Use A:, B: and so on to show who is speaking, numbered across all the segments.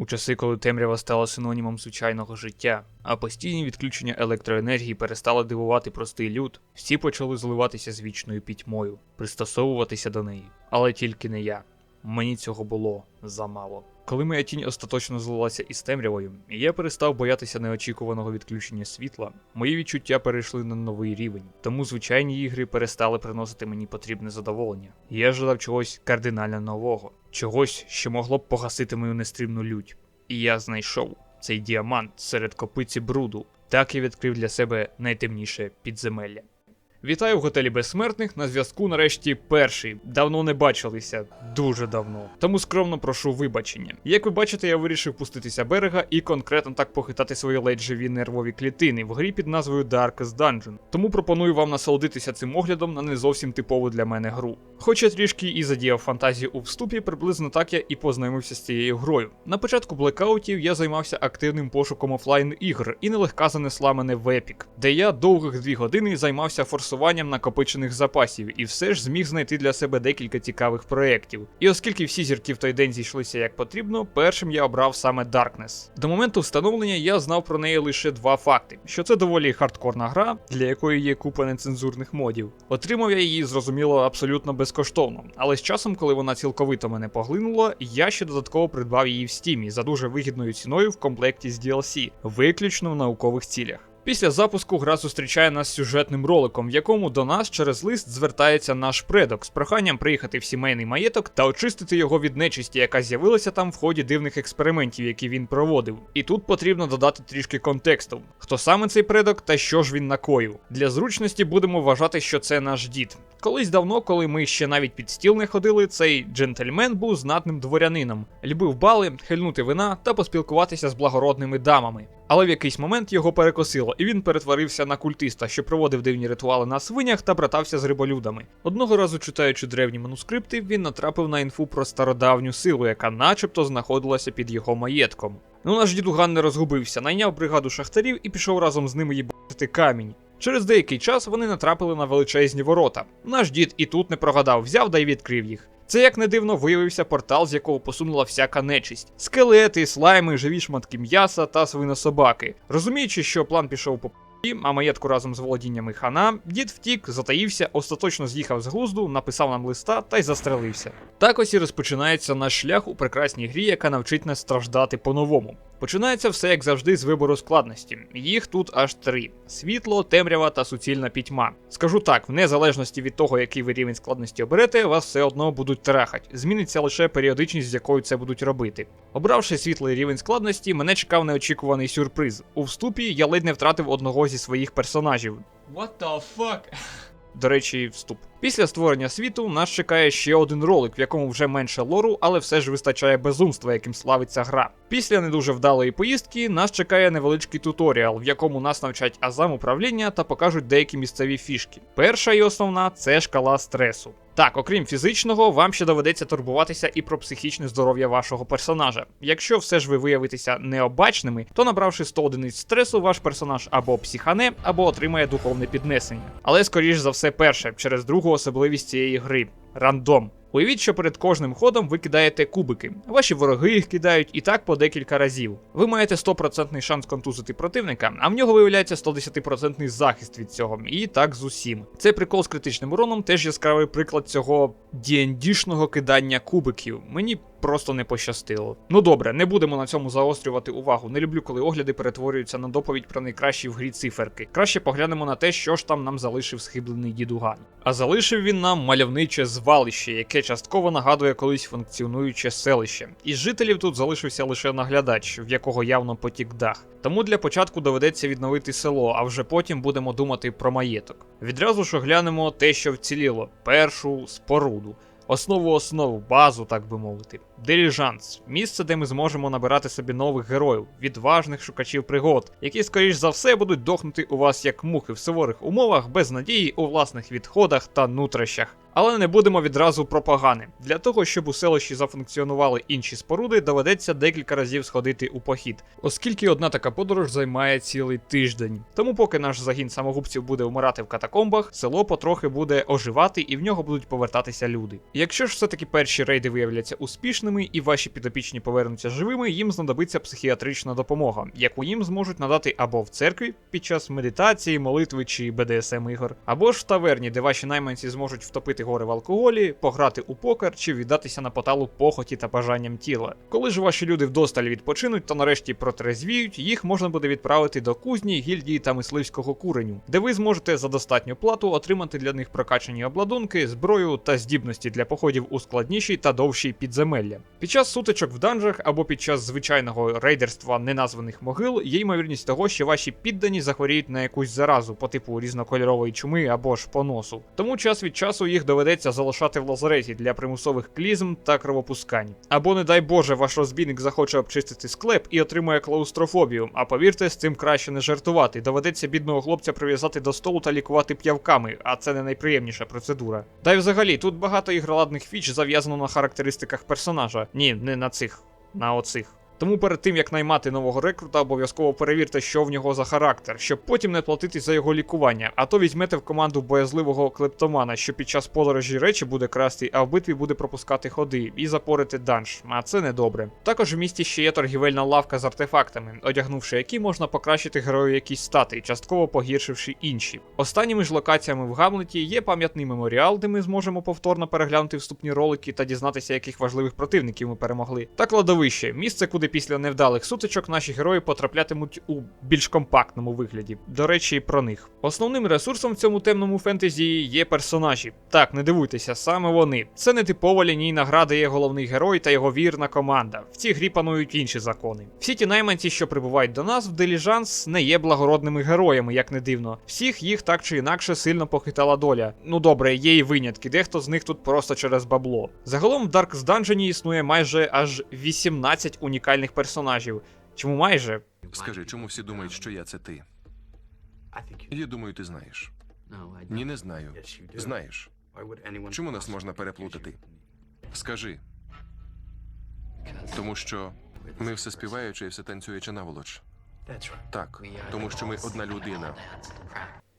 A: У часи, коли темрява стала синонімом звичайного життя, а постійні відключення електроенергії перестали дивувати простий люд, всі почали зливатися з вічною пітьмою, пристосовуватися до неї. Але тільки не я. Мені цього було замало. Коли моя тінь остаточно злилася із темрявою, і я перестав боятися неочікуваного відключення світла, мої відчуття перейшли на новий рівень, тому звичайні ігри перестали приносити мені потрібне задоволення. Я жадав чогось кардинально нового, чогось, що могло б погасити мою нестрімну лють. І я знайшов цей діамант серед копиці бруду. Так і відкрив для себе найтемніше підземелля. Вітаю в готелі безсмертних. На зв'язку нарешті перший. Давно не бачилися, дуже давно. Тому скромно прошу вибачення. Як ви бачите, я вирішив пуститися берега і конкретно так похитати свої ледь живі нервові клітини в грі під назвою Darkest Dungeon. Тому пропоную вам насолодитися цим оглядом на не зовсім типову для мене гру. Хоч я трішки і задіяв фантазію у вступі, приблизно так я і познайомився з цією грою. На початку блекаутів я займався активним пошуком офлайн ігр і нелегка занесла мене в Epic, де я довгих дві години займався форсуванням накопичених запасів і все ж зміг знайти для себе декілька цікавих проєктів. І оскільки всі зірки в той день зійшлися як потрібно, першим я обрав саме Darkness. До моменту встановлення я знав про неї лише два факти: що це доволі хардкорна гра, для якої є купа нецензурних модів. Отримав я її, зрозуміло, абсолютно безкоштовно, але з часом, коли вона цілковито мене поглинула, я ще додатково придбав її в стімі за дуже вигідною ціною в комплекті з DLC, виключно в наукових цілях. Після запуску гра зустрічає нас сюжетним роликом, в якому до нас через лист звертається наш предок з проханням приїхати в сімейний маєток та очистити його від нечисті, яка з'явилася там в ході дивних експериментів, які він проводив. І тут потрібно додати трішки контексту: хто саме цей предок та що ж він накоїв. Для зручності будемо вважати, що це наш дід. Колись давно, коли ми ще навіть під стіл не ходили, цей джентльмен був знатним дворянином, любив бали, хильнути вина та поспілкуватися з благородними дамами. Але в якийсь момент його перекосило, і він перетворився на культиста, що проводив дивні ритуали на свинях та братався з риболюдами. Одного разу, читаючи древні манускрипти, він натрапив на інфу про стародавню силу, яка начебто знаходилася під його маєтком. Ну наш дідуган не розгубився, найняв бригаду шахтарів і пішов разом з ними їбати камінь. Через деякий час вони натрапили на величезні ворота. Наш дід і тут не прогадав, взяв да й відкрив їх. Це, як не дивно, виявився портал, з якого посунула всяка нечисть: скелети, слайми, живі шматки м'яса та свинособаки. Розуміючи, що план пішов по а маєтку разом з володіннями хана, дід втік, затаївся, остаточно з'їхав з глузду, написав нам листа та й застрелився. Так ось і розпочинається наш шлях у прекрасній грі, яка навчить нас страждати по-новому. Починається все як завжди з вибору складності. Їх тут аж три: світло, темрява та суцільна пітьма. Скажу так, в незалежності від того, який ви рівень складності оберете, вас все одно будуть трахать. Зміниться лише періодичність, з якою це будуть робити. Обравши світлий рівень складності, мене чекав неочікуваний сюрприз. У вступі я ледь не втратив одного зі своїх персонажів.
B: What the fuck?
A: До речі, вступ. Після створення світу нас чекає ще один ролик, в якому вже менше лору, але все ж вистачає безумства, яким славиться гра. Після не дуже вдалої поїздки нас чекає невеличкий туторіал, в якому нас навчать азам управління та покажуть деякі місцеві фішки. Перша і основна це шкала стресу. Так, окрім фізичного, вам ще доведеться турбуватися і про психічне здоров'я вашого персонажа. Якщо все ж ви виявитеся необачними, то набравши 100 одиниць стресу, ваш персонаж або психане, або отримає духовне піднесення. Але скоріш за все перше, через другу особливість цієї гри рандом. Уявіть, що перед кожним ходом ви кидаєте кубики. Ваші вороги їх кидають і так по декілька разів. Ви маєте 100% шанс контузити противника, а в нього виявляється 110% захист від цього. І так з усім. Цей прикол з критичним уроном теж яскравий приклад цього D&D-шного кидання кубиків. Мені просто не пощастило. Ну добре, не будемо на цьому заострювати увагу. Не люблю, коли огляди перетворюються на доповідь про найкращі в грі циферки. Краще поглянемо на те, що ж там нам залишив схиблений дідуган. А залишив він нам мальовниче звалище, яке частково нагадує колись функціонуюче селище. Із жителів тут залишився лише наглядач, в якого явно потік дах. Тому для початку доведеться відновити село, а вже потім будемо думати про маєток. Відразу ж оглянемо те, що вціліло: першу споруду. Основу основу, базу, так би мовити. Диліжанс місце, де ми зможемо набирати собі нових героїв, відважних шукачів пригод, які, скоріш за все, будуть дохнути у вас як мухи в суворих умовах, без надії у власних відходах та нутрощах. Але не будемо відразу про погане. Для того, щоб у селищі зафункціонували інші споруди, доведеться декілька разів сходити у похід, оскільки одна така подорож займає цілий тиждень. Тому, поки наш загін самогубців буде вмирати в катакомбах, село потрохи буде оживати і в нього будуть повертатися люди. Якщо ж все-таки перші рейди виявляться успішними, і ваші підопічні повернуться живими, їм знадобиться психіатрична допомога, яку їм зможуть надати або в церкві під час медитації, молитви чи БДСМ ігор, або ж в таверні, де ваші найманці зможуть втопити гори в алкоголі, пограти у покер чи віддатися на поталу похоті та бажанням тіла. Коли ж ваші люди вдосталь відпочинуть та нарешті протрезвіють, їх можна буде відправити до кузні, гільдії та мисливського куреню, де ви зможете за достатню плату отримати для них прокачані обладунки, зброю та здібності для походів у складніші та довші підземелля. Під час сутичок в данжах або під час звичайного рейдерства неназваних могил є ймовірність того, що ваші піддані захворіють на якусь заразу по типу різнокольорової чуми або ж поносу. Тому час від часу їх доведеться залишати в лазареті для примусових клізм та кровопускань. Або, не дай Боже, ваш розбійник захоче обчистити склеп і отримує клаустрофобію. А повірте, з цим краще не жартувати. Доведеться бідного хлопця прив'язати до столу та лікувати п'явками, а це не найприємніша процедура. Та й взагалі тут багато ігроладних фіч зав'язано на характеристиках персонажа. Ні, не на цих, на оцих. Тому перед тим як наймати нового рекрута, обов'язково перевірте, що в нього за характер, щоб потім не платити за його лікування. А то візьмете в команду боязливого клептомана, що під час подорожі речі буде красти, а в битві буде пропускати ходи і запорити данж. А це не добре. Також в місті ще є торгівельна лавка з артефактами, одягнувши які можна покращити герою якісь стати, частково погіршивши інші. Останніми ж локаціями в Гамлеті є пам'ятний меморіал, де ми зможемо повторно переглянути вступні ролики та дізнатися, яких важливих противників ми перемогли. Та кладовище місце, куди після невдалих сутичок наші герої потраплятимуть у більш компактному вигляді. До речі, про них. Основним ресурсом в цьому темному фентезі є персонажі. Так, не дивуйтеся, саме вони. Це не типова лінійна гра, де є головний герой та його вірна команда. В цій грі панують інші закони. Всі ті найманці, що прибувають до нас в Деліжанс, не є благородними героями, як не дивно. Всіх їх так чи інакше сильно похитала доля. Ну добре, є і винятки, дехто з них тут просто через бабло. Загалом в Dark's Dungeon існує майже аж 18 унікальних персонажів. Чому майже?
B: Скажи, чому всі думають, що я це ти? Я думаю, ти знаєш. Ні, не знаю. Знаєш. Чому нас можна переплутати? Скажи. Тому що ми все співаючи і все танцюючи наволоч. Так, тому що ми одна людина.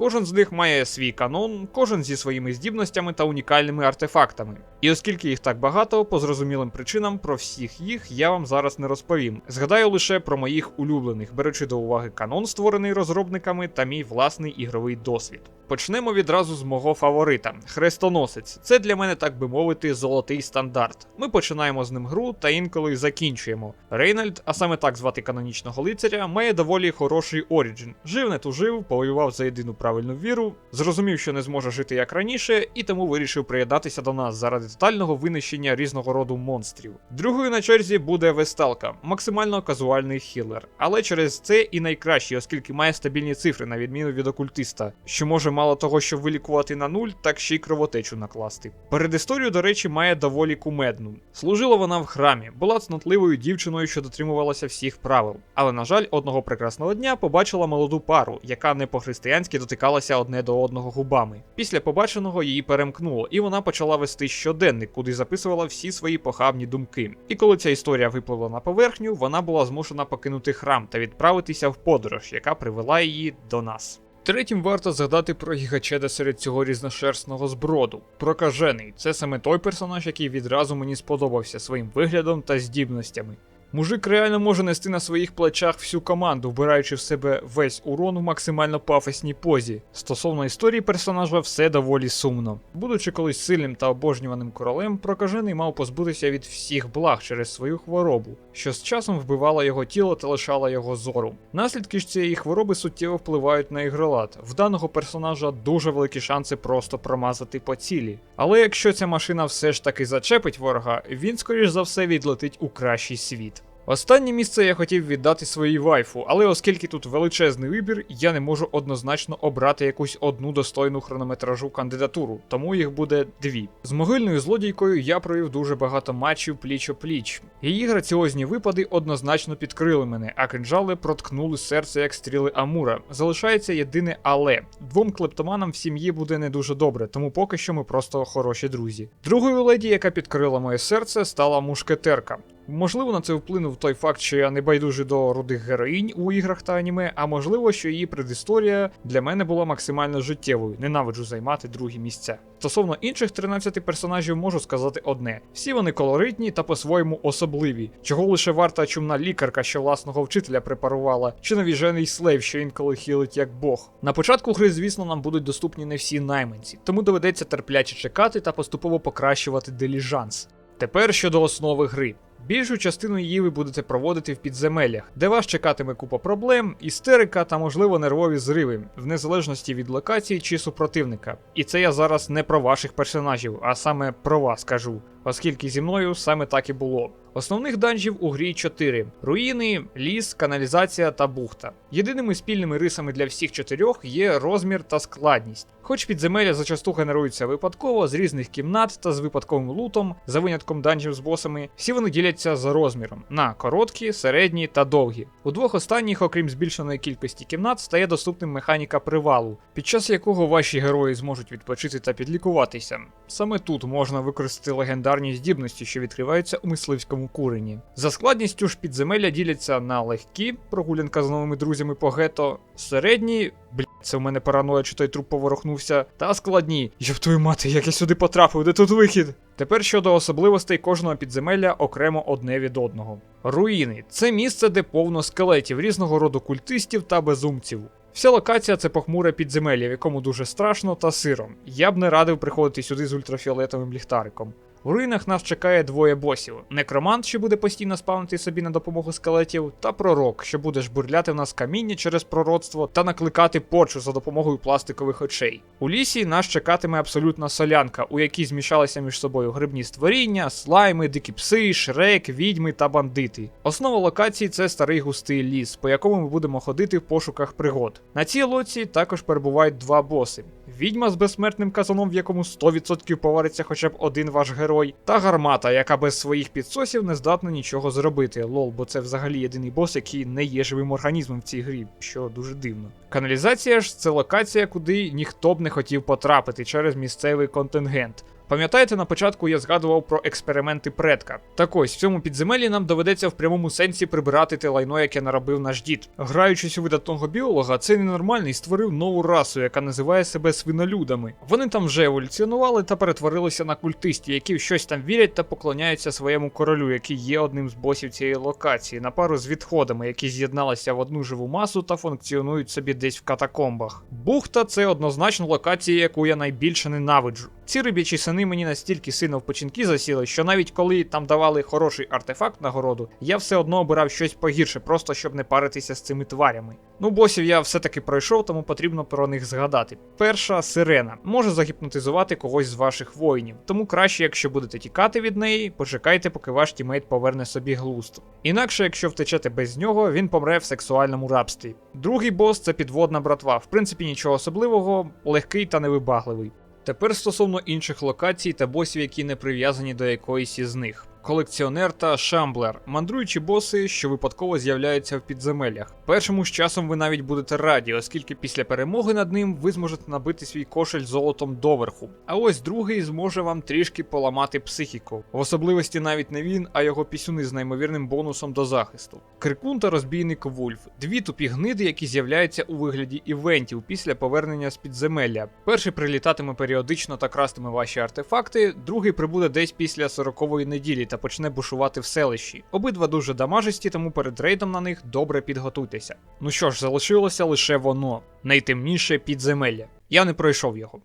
A: Кожен з них має свій канон, кожен зі своїми здібностями та унікальними артефактами. І оскільки їх так багато, по зрозумілим причинам про всіх їх я вам зараз не розповім. Згадаю лише про моїх улюблених, беручи до уваги канон, створений розробниками, та мій власний ігровий досвід. Почнемо відразу з мого фаворита Хрестоносець. Це для мене, так би мовити, золотий стандарт. Ми починаємо з ним гру та інколи закінчуємо. Рейнольд, а саме так звати канонічного лицаря, має доволі хороший оріджин. Жив не тужив, повоював за єдину правильну віру, зрозумів, що не зможе жити як раніше, і тому вирішив приєднатися до нас заради тотального винищення різного роду монстрів. Другою на черзі буде Весталка, максимально казуальний хілер, але через це і найкращий, оскільки має стабільні цифри, на відміну від окультиста, що може мало того, щоб вилікувати на нуль, так ще й кровотечу накласти. Передісторію, до речі, має доволі кумедну. Служила вона в храмі, була цнотливою дівчиною, що дотримувалася всіх правил. Але, на жаль, одного прекрасного дня побачила молоду пару, яка не по-християнськи дотикалася одне до одного губами. Після побаченого її перемкнуло, і вона почала вести щоденник, куди записувала всі свої похабні думки. І коли ця історія випливла на поверхню, вона була змушена покинути храм та відправитися в подорож, яка привела її до нас. Третім варто згадати про гігачеда серед цього різношерстного зброду. Прокажений це саме той персонаж, який відразу мені сподобався своїм виглядом та здібностями. Мужик реально може нести на своїх плечах всю команду, вбираючи в себе весь урон в максимально пафосній позі. Стосовно історії персонажа, все доволі сумно. Будучи колись сильним та обожнюваним королем, прокажений мав позбутися від всіх благ через свою хворобу, що з часом вбивала його тіло та лишала його зору. Наслідки ж цієї хвороби суттєво впливають на ігролад. В даного персонажа дуже великі шанси просто промазати по цілі. Але якщо ця машина все ж таки зачепить ворога, він скоріш за все відлетить у кращий світ. Останнє місце я хотів віддати своїй вайфу, але оскільки тут величезний вибір, я не можу однозначно обрати якусь одну достойну хронометражу кандидатуру, тому їх буде дві. З могильною злодійкою я провів дуже багато матчів пліч-о-пліч. Її граціозні випади однозначно підкрили мене, а кинджали проткнули серце як стріли Амура. Залишається єдине але двом клептоманам в сім'ї буде не дуже добре, тому поки що ми просто хороші друзі. Другою леді, яка підкрила моє серце, стала мушкетерка. Можливо, на це вплинув той факт, що я не байдужий до рудих героїнь у іграх та аніме, а можливо, що її предісторія для мене була максимально життєвою. Ненавиджу займати другі місця. Стосовно інших 13 персонажів можу сказати одне: всі вони колоритні та по-своєму особливі, чого лише варта чумна лікарка, що власного вчителя препарувала, чи навіжений слейв, що інколи хілить як бог. На початку гри, звісно, нам будуть доступні не всі найманці, тому доведеться терпляче чекати та поступово покращувати деліжанс. Тепер щодо основи гри. Більшу частину її ви будете проводити в підземеллях, де вас чекатиме купа проблем, істерика та, можливо, нервові зриви, в незалежності від локації чи супротивника. І це я зараз не про ваших персонажів, а саме про вас кажу, оскільки зі мною саме так і було. Основних данжів у грі 4: руїни, ліс, каналізація та бухта. Єдиними спільними рисами для всіх чотирьох є розмір та складність. Хоч підземелля зачасту генеруються випадково з різних кімнат та з випадковим лутом, за винятком данжів з босами, всі вони діляться за розміром на короткі, середні та довгі. У двох останніх, окрім збільшеної кількості кімнат, стає доступним механіка привалу, під час якого ваші герої зможуть відпочити та підлікуватися. Саме тут можна використати легендарні здібності, що відкриваються у мисливському курені. За складністю ж підземелля діляться на легкі, прогулянка з новими друзями по гето, середні, блять, це в мене параноя, чи той труп поворухнувся, та складні. Йоб твою мати, як я сюди потрапив, де тут вихід? Тепер щодо особливостей кожного підземелля окремо одне від одного. Руїни це місце, де повно скелетів, різного роду культистів та безумців. Вся локація це похмуре підземелля, в якому дуже страшно та сиро. Я б не радив приходити сюди з ультрафіолетовим ліхтариком. У руїнах нас чекає двоє босів: некромант, що буде постійно спавнити собі на допомогу скелетів, та пророк, що буде жбурляти в нас каміння через пророцтво та накликати порчу за допомогою пластикових очей. У лісі нас чекатиме абсолютна солянка, у якій змішалися між собою грибні створіння, слайми, дикі пси, шрек, відьми та бандити. Основа локації це старий густий ліс, по якому ми будемо ходити в пошуках пригод. На цій лоці також перебувають два боси: відьма з безсмертним казаном, в якому 100% повариться хоча б один ваш герой, та гармата, яка без своїх підсосів не здатна нічого зробити. Лол, бо це взагалі єдиний бос, який не є живим організмом в цій грі, що дуже дивно. Каналізація ж це локація, куди ніхто б не хотів потрапити через місцевий контингент. Пам'ятаєте, на початку я згадував про експерименти предка. Так ось в цьому підземеллі нам доведеться в прямому сенсі прибирати те лайно, яке наробив наш дід. Граючись у видатного біолога, цей ненормальний створив нову расу, яка називає себе свинолюдами. Вони там вже еволюціонували та перетворилися на культистів, які щось там вірять та поклоняються своєму королю, який є одним з босів цієї локації, на пару з відходами, які з'єдналися в одну живу масу та функціонують собі десь в катакомбах. Бухта це однозначно локація, яку я найбільше ненавиджу. Ці риб'ячі сини мені настільки сильно в печінки засіли, що навіть коли там давали хороший артефакт нагороду, я все одно обирав щось погірше, просто щоб не паритися з цими тварями. Ну, босів я все-таки пройшов, тому потрібно про них згадати. Перша сирена може загіпнотизувати когось з ваших воїнів, тому краще, якщо будете тікати від неї, почекайте, поки ваш тімейт поверне собі глузд. Інакше, якщо втечете без нього, він помре в сексуальному рабстві. Другий бос це підводна братва. В принципі, нічого особливого, легкий та невибагливий. Тепер стосовно інших локацій та босів, які не прив'язані до якоїсь із них. Колекціонер та шамблер мандруючі боси, що випадково з'являються в підземеллях. Першому з часом ви навіть будете раді, оскільки після перемоги над ним ви зможете набити свій кошель золотом доверху. А ось другий зможе вам трішки поламати психіку. В особливості навіть не він, а його пісюни з неймовірним бонусом до захисту. Крикун та розбійник Вульф дві тупі гниди, які з'являються у вигляді івентів після повернення з підземелля. Перший прилітатиме періодично та крастиме ваші артефакти, другий прибуде десь після 40-ї неділі та почне бушувати в селищі. Обидва дуже дамажисті, тому перед рейдом на них добре підготуйтеся. Ну що ж, залишилося лише воно найтемніше підземелля. Я не пройшов його.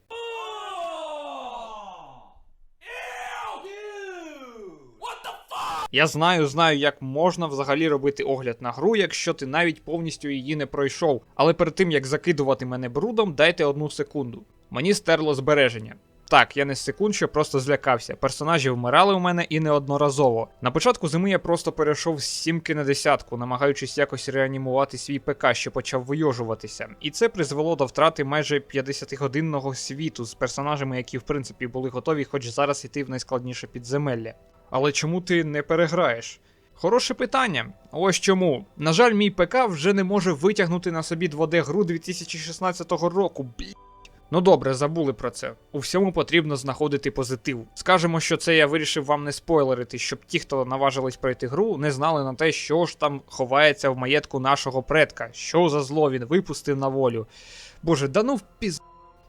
A: Я знаю, знаю, як можна взагалі робити огляд на гру, якщо ти навіть повністю її не пройшов. Але перед тим як закидувати мене брудом, дайте одну секунду. Мені стерло збереження. Так, я не з секунд, що просто злякався. Персонажі вмирали у мене і неодноразово. На початку зими я просто перейшов з сімки на десятку, намагаючись якось реанімувати свій ПК, що почав вийожуватися. І це призвело до втрати майже 50-годинного світу з персонажами, які в принципі були готові, хоч зараз іти в найскладніше підземелля. Але чому ти не переграєш? Хороше питання. Ось чому. На жаль, мій ПК вже не може витягнути на собі 2D гру 2016 року. Блі. Ну добре, забули про це. У всьому потрібно знаходити позитив. Скажемо, що це я вирішив вам не спойлерити, щоб ті, хто наважились пройти гру, не знали на те, що ж там ховається в маєтку нашого предка, що за зло він випустив на волю. Боже, да ну в піз...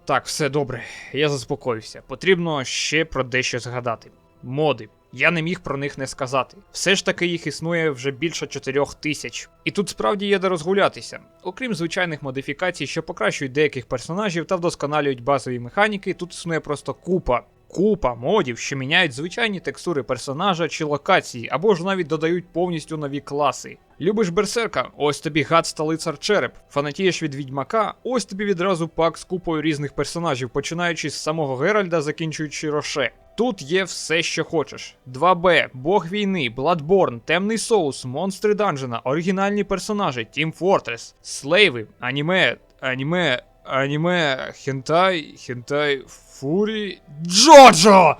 A: Так, все добре, я заспокоївся. Потрібно ще про дещо згадати. Моди. Я не міг про них не сказати. Все ж таки їх існує вже більше 4 тисяч. І тут справді є де розгулятися. Окрім звичайних модифікацій, що покращують деяких персонажів та вдосконалюють базові механіки, тут існує просто купа. Купа модів, що міняють звичайні текстури персонажа чи локації, або ж навіть додають повністю нові класи. Любиш берсерка? Ось тобі гад та лицар череп. Фанатієш від відьмака? Ось тобі відразу пак з купою різних персонажів, починаючи з самого Геральда, закінчуючи Роше. Тут є все, що хочеш: 2B, Бог війни, Bloodborne, Темний соус, монстри данжена, оригінальні персонажі, Team Fortress, слейви, аніме, аніме, аніме, хентай, хентай, фурі, Джоджо!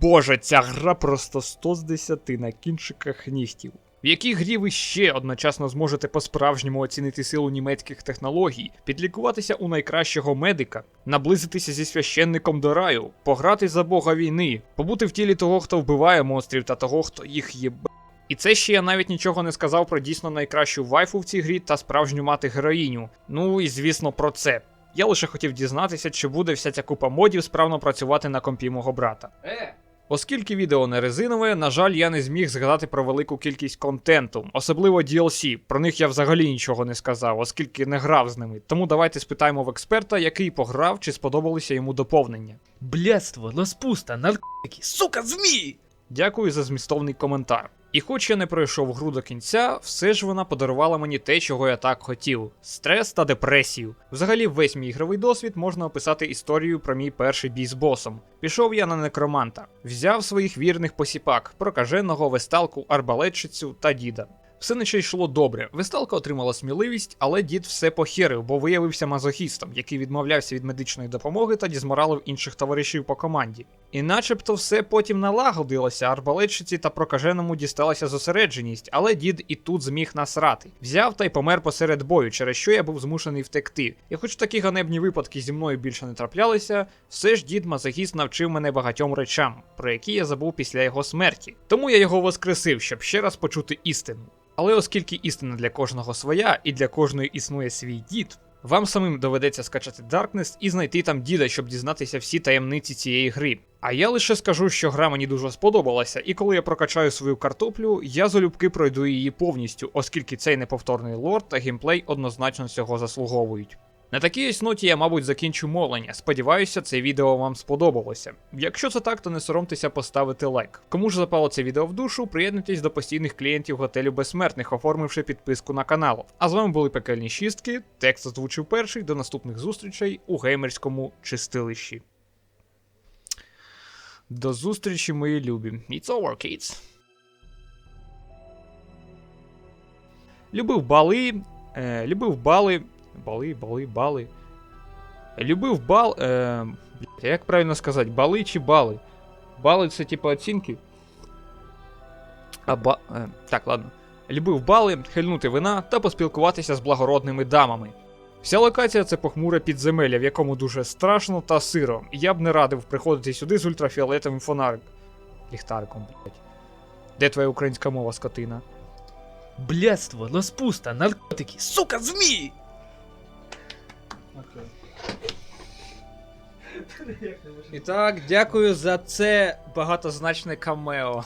A: Боже, ця гра просто 100 з 10 на кінчиках нігтів. В якій грі ви ще одночасно зможете по-справжньому оцінити силу німецьких технологій, підлікуватися у найкращого медика, наблизитися зі священником до раю, пограти за бога війни, побути в тілі того, хто вбиває монстрів та того, хто їх єбе. І це ще я навіть нічого не сказав про дійсно найкращу вайфу в цій грі та справжню мати героїню. Ну і звісно про це. Я лише хотів дізнатися, чи буде вся ця купа модів справно працювати на компі мого брата. Е! Оскільки відео не резинове, на жаль, я не зміг згадати про велику кількість контенту, особливо DLC. Про них я взагалі нічого не сказав, оскільки не грав з ними. Тому давайте спитаємо в експерта, який пограв, чи сподобалися йому доповнення.
C: Блядство, ласпуста, наркотики, сука, змії!
A: Дякую за змістовний коментар. І хоч я не пройшов гру до кінця, все ж вона подарувала мені те, чого я так хотів: стрес та депресію. Взагалі, весь мій ігровий досвід можна описати історією про мій перший бій з босом. Пішов я на некроманта, взяв своїх вірних посіпак, прокаженого, весталку, арбалетчицю та діда. Все наче йшло добре. Весталка отримала сміливість, але дід все похерив, бо виявився мазохістом, який відмовлявся від медичної допомоги та дізморалив інших товаришів по команді. І начебто все потім налагодилося, арбалетчиці та прокаженому дісталася зосередженість, але дід і тут зміг насрати. Взяв та й помер посеред бою, через що я був змушений втекти. І хоч такі ганебні випадки зі мною більше не траплялися, все ж дід мазохіст навчив мене багатьом речам, про які я забув після його смерті. Тому я його воскресив, щоб ще раз почути істину. Але оскільки істина для кожного своя і для кожної існує свій дід, вам самим доведеться скачати Darkness і знайти там діда, щоб дізнатися всі таємниці цієї гри. А я лише скажу, що гра мені дуже сподобалася, і коли я прокачаю свою картоплю, я залюбки пройду її повністю, оскільки цей неповторний лорд та геймплей однозначно цього заслуговують. На такій ось ноті я, мабуть, закінчу мовлення. Сподіваюся, це відео вам сподобалося. Якщо це так, то не соромтеся поставити лайк. Кому ж запало це відео в душу, приєднуйтесь до постійних клієнтів готелю безсмертних, оформивши підписку на канал. А з вами були пекельні шістки. Текст озвучив перший. До наступних зустрічей у геймерському чистилищі. До зустрічі, мої любі. It's over, kids. Любив бали. Е, любив бали. Бали, бали, бали. Любив бал. Е, як правильно сказати, бали чи бали? Бали це типу оцінки. А ба. Е, так, ладно. Любив бали, хильнути вина та поспілкуватися з благородними дамами. Вся локація це похмуре підземелля, в якому дуже страшно та сиро. Я б не радив приходити сюди з ультрафіолетовим фонарик. Ліхтариком, блять. Де твоя українська мова, скотина?
C: Блядство, ласпуста, наркотики, сука, змії!
A: І так, дякую за це багатозначне камео.